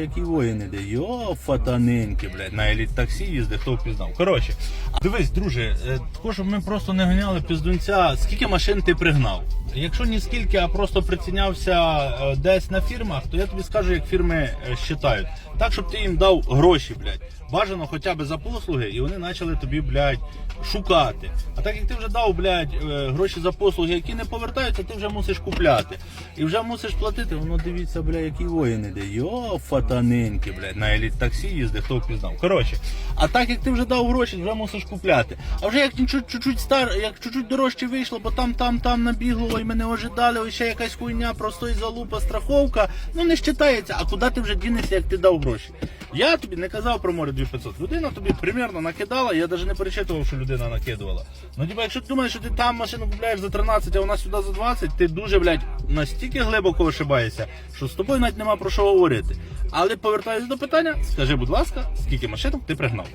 Які воїни де, йо, фатанинки, блядь, на еліт таксі їздить, хто впізнав. Коротше, дивись, друже, е, тако, щоб ми просто не ганяли піздунця, скільки машин ти пригнав? Якщо не скільки, а просто прицінявся е, десь на фірмах, то я тобі скажу, як фірми е, считають. Так, щоб ти їм дав гроші, блядь. Бажано хоча б за послуги, і вони почали тобі, блядь, шукати. А так як ти вже дав, блядь, гроші за послуги, які не повертаються, ти вже мусиш купляти. І вже мусиш платити, воно дивіться, бля, які воїни де. Йо, фатанинки, блядь, на еліт таксі їзди, хто впізнав. Коротше, а так як ти вже дав гроші, вже мусиш купляти. А вже як чуть- чуть-чуть стар, як чуть-чуть дорожче вийшло, бо там, там, там набігло, ой, мене ожидали, ось ще якась хуйня, просто і залупа, страховка. Ну не считається, а куди ти вже дінешся, як ти дав гроші? Я тобі не казав про море 2500. Людина тобі примерно накидала, я навіть не перечитував, що людина накидувала. Ну, типа, якщо ти думаєш, що ти там машину купляєш за 13, а вона сюди за 20, ти дуже, блядь, настільки глибоко ошибаєшся, що з тобою навіть нема про що говорити. Але повертаюся до питання, скажи, будь ласка, скільки машинок ти пригнав?